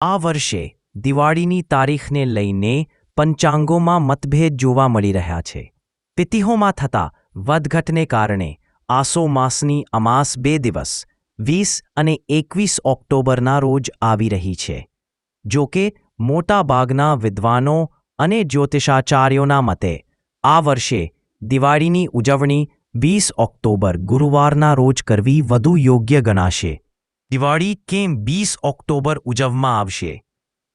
આ વર્ષે દિવાળીની તારીખને લઈને પંચાંગોમાં મતભેદ જોવા મળી રહ્યા છે. તિથિઓમાં થતા વધઘટને કારણે આસો માસની અમાસ બે દિવસ, વીસ અને એકવીસ ઓક્ટોબરના રોજ આવી રહી છે. જો કે મોટાભાગના વિદ્વાનો અને જ્યોતિષાચાર્યોના મતે, આ વર્ષે દિવાળીની ઉજવણી વીસ ઓક્ટોબર ગુરુવારના રોજ કરવી વધુ યોગ્ય ગણાશે. દિવાળી કેમ બીસ ઓક્ટોબર ઉજવવામાં આવશે?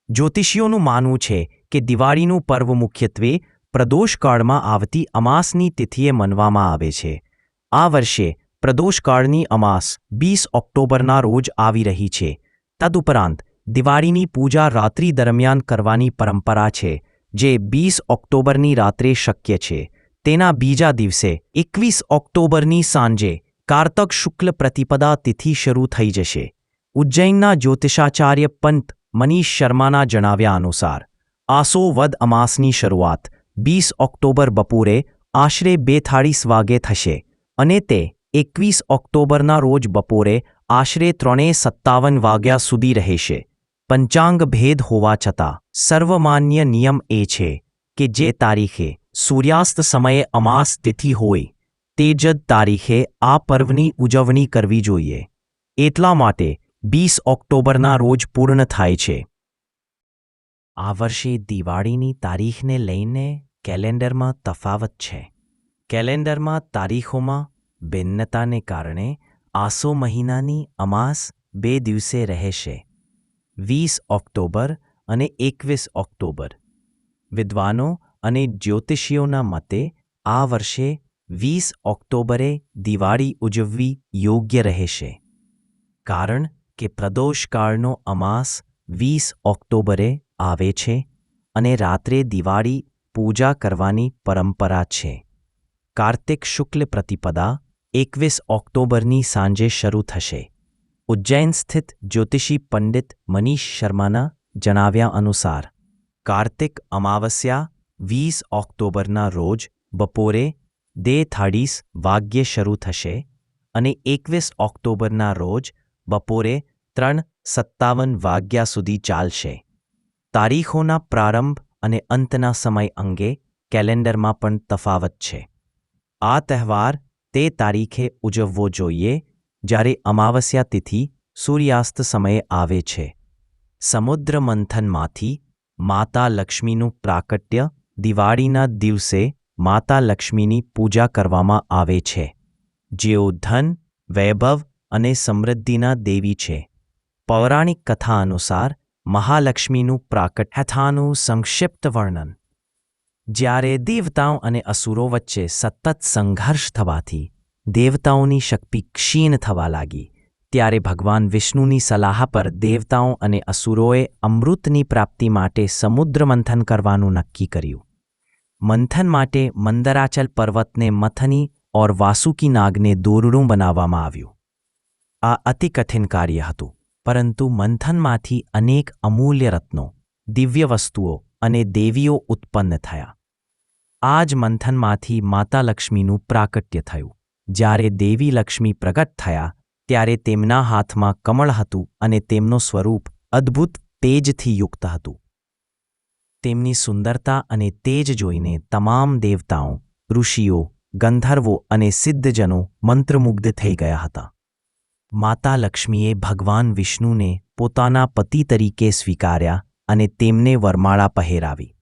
જ્યોતિષીઓનું માનવું છે કે દિવાળીનું પર્વ મુખ્યત્વે પ્રદોષકાળમાં આવતી અમાસની તિથિએ મનવામાં આવે છે. આ વર્ષે પ્રદોષકાળની અમાસ બીસ ઓક્ટોબરના રોજ આવી રહી છે. તદુપરાંત દિવાળીની પૂજા રાત્રિ દરમિયાન કરવાની પરંપરા છે, જે બીસ ઓક્ટોબરની રાત્રે શક્ય છે. તેના બીજા દિવસે એકવીસ ઓક્ટોબરની સાંજે કારતક શુક્લ પ્રતિપદા તિથિ શરૂ થઈ જશે. ઉજ્જૈનના જ્યોતિષાચાર્ય પંત મનીષ શર્માના જણાવ્યા અનુસાર, આસો વદ અમાસની શરૂઆત, વીસ ઓક્ટોબર બપોરે આશરે બેતાળીસ વાગે થશે અને તે એકવીસ ઓક્ટોબરના રોજ બપોરે આશરે ત્રણે સત્તાવન વાગ્યા સુધી રહેશે. પંચાંગ ભેદ હોવા છતાં, સર્વમાન્ય નિયમ એ છે કે જે તારીખે સૂર્યાસ્ત સમયે અમાસ તિથિ હોય તે જ તારીખે આ પર્વની ઉજવણી કરવી જોઈએ. એટલા માટે બીસ ઓક્ટોબરના રોજ પૂર્ણ થાય છે. આ વર્ષે દિવાળીની તારીખને લઈને કેલેન્ડરમાં તફાવત છે. કેલેન્ડરમાં તારીખોમાં ભિન્નતાને કારણે આસો મહિનાની અમાસ બે દિવસે રહેશે. વીસ ઓક્ટોબર અને એકવીસ ઓક્ટોબર. વિદ્વાનો અને જ્યોતિષીઓના મતે આ વર્ષે વીસ ઓક્ટોબરે દિવાળી ઉજવવી યોગ્ય રહેશે. કારણ કે પ્રદોષકાળનો અમાસ વીસ ઓક્ટોબરે આવે છે અને રાત્રે દિવાળી પૂજા કરવાની પરંપરા છે. કાર્તિક શુક્લ પ્રતિપદા એકવીસ ઓક્ટોબરની સાંજે શરૂ થશે. ઉજ્જૈન સ્થિત જ્યોતિષી પંડિત મનીષ શર્માના જણાવ્યા અનુસાર, કાર્તિક અમાવસ્યા વીસ ઓક્ટોબરના રોજ બપોરે દે થાળીસ વાગ્યે શરૂ થશે અને એકવીસ ઓક્ટોબરના રોજ બપોરે ત્રણ સત્તાવન વાગ્યા સુધી ચાલશે. તારીખોના પ્રારંભ અને અંતના સમય અંગે કેલેન્ડરમાં પણ તફાવત છે. આ તહેવાર તે તારીખે ઉજવવો જોઈએ જ્યારે અમાવસ્યા તિથિ સૂર્યાસ્ત સમયે આવે છે. સમુદ્ર મંથનમાંથી માતા લક્ષ્મીનું પ્રાકટ્ય દિવાળીના દિવસે માતા લક્ષ્મીની પૂજા કરવામાં આવે છે. જેઓ ધન, વૈભવ અને સમૃદ્ધિના દેવી છે. પૌરાણિક કથા અનુસાર મહાલક્ષ્મીનું પ્રાકટ્યથાનું સંક્ષિપ્ત વર્ણન. જ્યારે દેવતાઓ અને અસુરો વચ્ચે સતત સંઘર્ષ થવાથી દેવતાઓની શક્તિ ક્ષીણ થવા લાગી, ત્યારે ભગવાન વિષ્ણુની સલાહ પર દેવતાઓ અને અસુરોએ અમૃતની પ્રાપ્તિ માટે સમુદ્ર મંથન કરવાનું નક્કી કર્યું. મંથન માટે મંદરાચલ પર્વતને મથની ઓર વાસુકી નાગને દોરડું બનાવવામાં આવ્યું. આ અતિ કઠિન કાર્ય હતું, પરંતુ મંથનમાંથી અનેક અમૂલ્ય રત્નો, દિવ્ય વસ્તુઓ અને દેવીઓ ઉત્પન્ન થયા. આ જ મંથનમાંથી માતા લક્ષ્મીનું પ્રાકટ્ય થયું. જ્યારે દેવી લક્ષ્મી પ્રગટ થયા, ત્યારે તેમના હાથમાં કમળ હતું અને તેમનું સ્વરૂપ અદ્ભુત તેજથી યુક્ત હતું. તેમની સુંદરતા અને તેજ જોઈને તમામ દેવતાઓ, ઋષિઓ, ગંધર્વો અને સિદ્ધજનો મંત્રમુગ્ધ થઈ ગયા હતા. માતા લક્ષ્મીએ ભગવાન વિષ્ણુને પોતાના પતિ તરીકે સ્વીકાર્યા અને તેમને વરમાળા પહેરાવી.